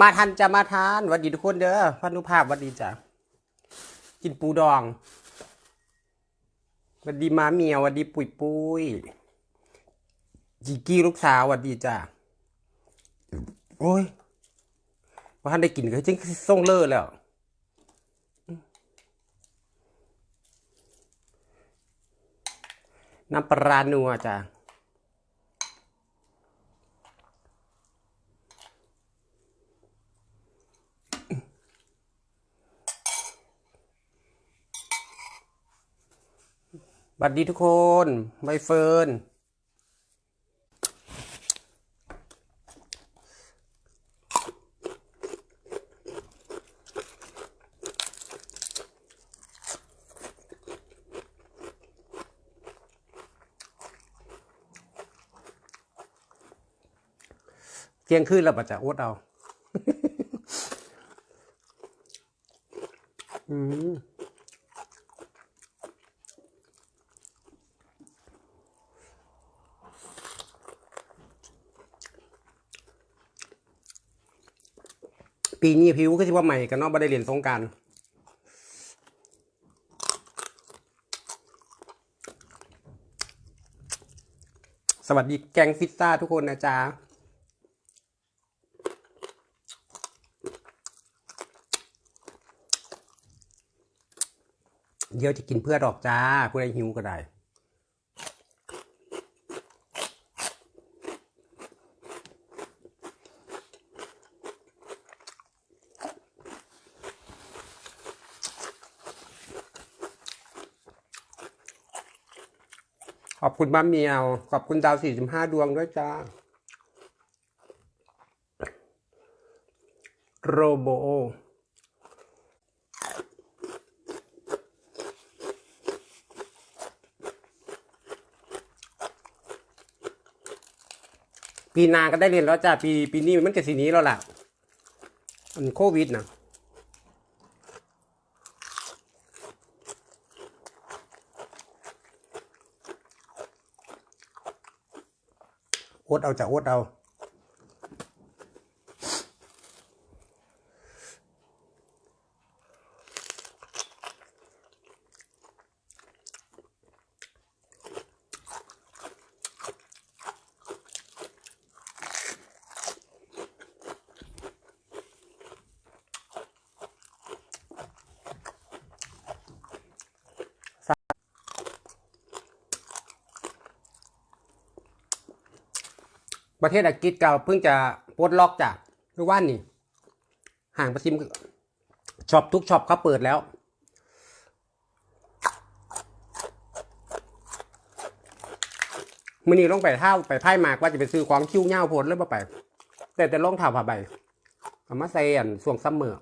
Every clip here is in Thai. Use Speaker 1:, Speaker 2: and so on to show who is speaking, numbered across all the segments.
Speaker 1: มาทันจะมาทานวัดดีทุกคนเด้อพันุภาพวัดดีจ้ะกินปูดองวัดดีมาเมียวหวัดดีปุยปุยจีกี้ลูกสาววัดดีจ้ะโอ้ยว่าท่านได้กินก็จึงส่งเลิศแล้วน้ำปลาร้านัวจ้ะ บัดดีทุกคนใบเฟิร์น เที่ยงคืนแล้วปะจะอดเอา อืม ปีนี้ผิวก็สิว่าใหม่กันเนาะบ่ได้เรียนสงการสวัสดีแกงฟิตซ่าทุกคนนะจ๊ะเดี๋ยวจะกินเพื่อดอกจ้าผู้ใดหิวก็ได้ ขอบคุณบ้าเมียว ขอบคุณดาวสี่สิบห้าดวงด้วยจ้า โรโบโอปีนาก็ได้เรียนแล้วจ้าปีปีนี้มันก็สีนี้แล้วล่ะมันโควิดนะ อดเอาจะอดเอา ประเทศอังกฤษเก่าเพิ่งจะปลดล็อกจากหรือว่านี่ห่างประชิมช็อปทุกช็อปเขาเปิดแล้ว มือนี้ลงไปเท่าไปไพ่มากว่าจะไปซื้อของคิ้วเง่าพนหรือเปล่าไป แต่แต่ลงเท่าผ่าใบเอามาใส่อันส่วงซัมเมอร์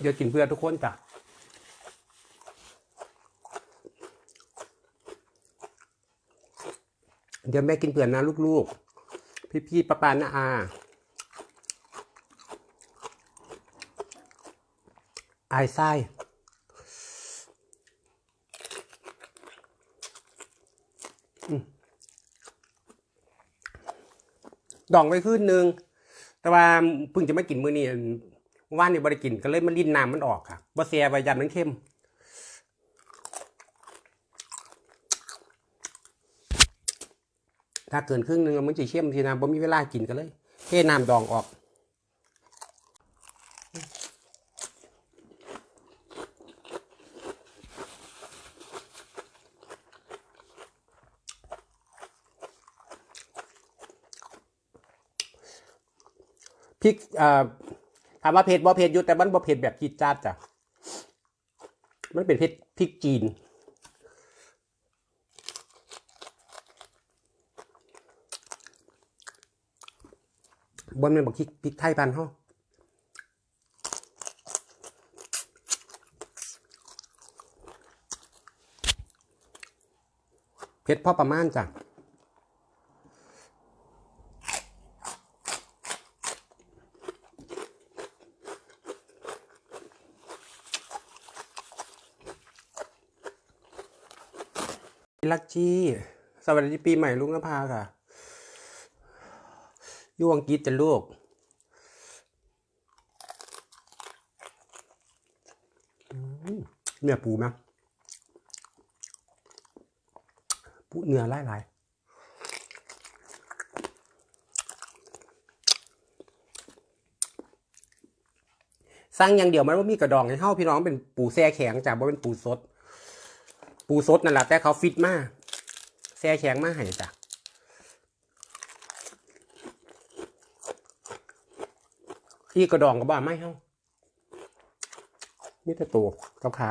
Speaker 1: เดี๋ยวกินเพื่อทุกคนจ้ะเดี๋ยวแม่กินเผื่อนนะลูกๆ พี่ๆป้าปานะอา อายไส้ดองไว้ขึ้นหนึ่งแต่ว่าเพิ่งจะไม่กินมื้อนี้ ว่านนี่บริกินก็เลยมันลิ้นน้ำมันออกค่ะบ่เสียใบยันมันเข้มถ้าเกินครึ่งหนึงมันจะเข้มทีนะบ่มีเวลากินกันเลยเทน้ำดองออกพริกอ่อ ถามว่าเผ็ดบ่เผ็ดอยู่แต่มันบ่เผ็ดแบบจีดจ้าดจ้ะมันเป็นเผ็ดพริกจีนบนเป็นบอกพริกพริกไทยพันธุ์เฮาเผ็ดพอประมาณจ้ะ ลักจี้สวัสดีปีใหม่ลุงนภาค่ะยู่อังกฤษจะลูก เนื้อปูไหมปูเนื้อหลายหลายสั่งอย่างเดียวมันว่ามีกระดองให้เข้าพี่น้องเป็นปูแช่แข็งจ้ะว่าเป็นปูสด ปูสดนั่นแหละแต่เขาฟิตมากแช่แข็งมากให้จ้ะที่กระดองก็บ้าไม่เข้านี่แต่ตัวกับขา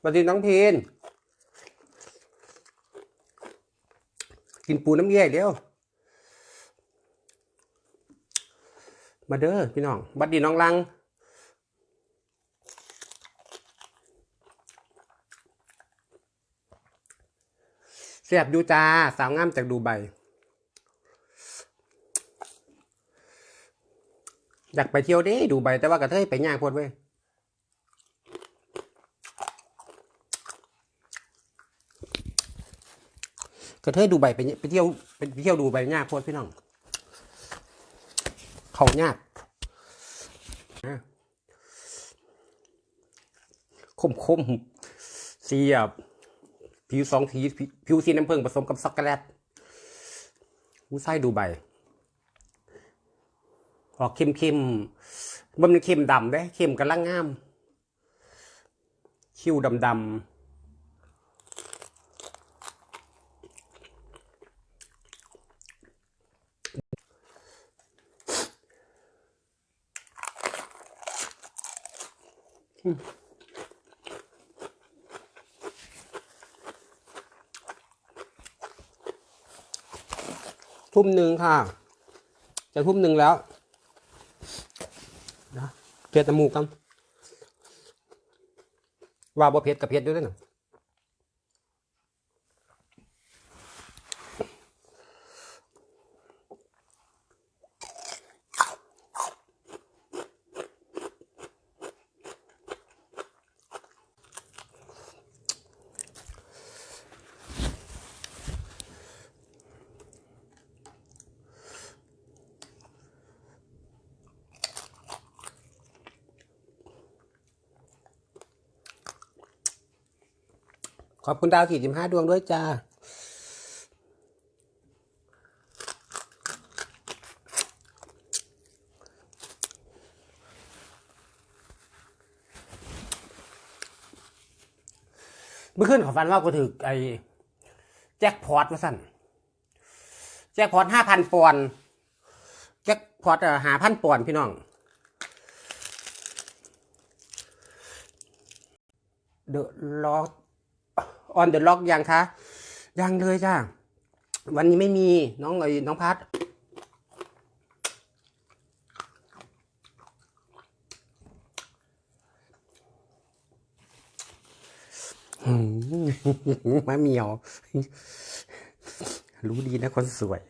Speaker 1: สวัสดีน้องเพีนกินปูน้ำแย่เร็ว มาเด้อพี่น้อง บัดดีน้องลัง เสียบดูจ้า สาวงามจากดูใบ อยากไปเที่ยวเด้ดูใบ แต่ว่ากระเทยไปยากโพดเว้ยกระเทยดูใบไปไปเที่ยวไปเที่ยวดูใบยากโพดพี่น้อง เขายากคมคมๆสีอะผิวสองสีผิวสีน้ำผึ้งผสมกับช็อกโกแลตผู้ไส้ดูใบ ออกเค็มเค็มมันเป็นเค็มดำเด้เค็มกำลังงาม คิ้วดำดำ ทุ่มหนึ่งค่ะ จะทุ่มหนึ่งแล้วนะเพียรจมูกกันว่าบ่เพ็ดกับเพ็ดด้วยนะ ขอบคุณดาวสี่สิบห้าดวงด้วยจ้าเมื่อคืนขอฟันว่ากูถือไอ้แจ็คพอตมาสั่นแจ็คพอตห้าพันปอนด์แจ็คพอตหาพันปอนด์พี่น้อง เดอะลอก ออนเดอะล็อกยังคะ ยังเลยจ้าวันนี้ไม่มีน้องไอ้น้องพัดหืมมะเหมียว รู้ดีนะคนสวย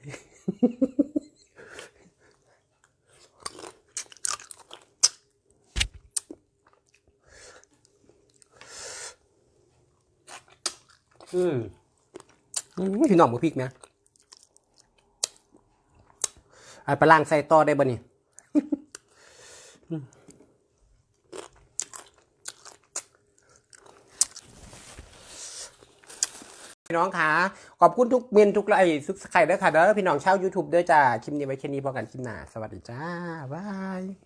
Speaker 1: อืมพี่น้องมือพริกนะไอ้ปลาล่างใส่ต่อได้บ่นี่พี่น้องคะขอบคุณทุกเมนทุกไลค์ทุกไข่ด้วยค่ะเด้อพี่น้องชาว YouTube ด้วยจ้า คลิปนี้ไว้แค่นี้พอกันคลิปหน้า สวัสดีจ้า บาย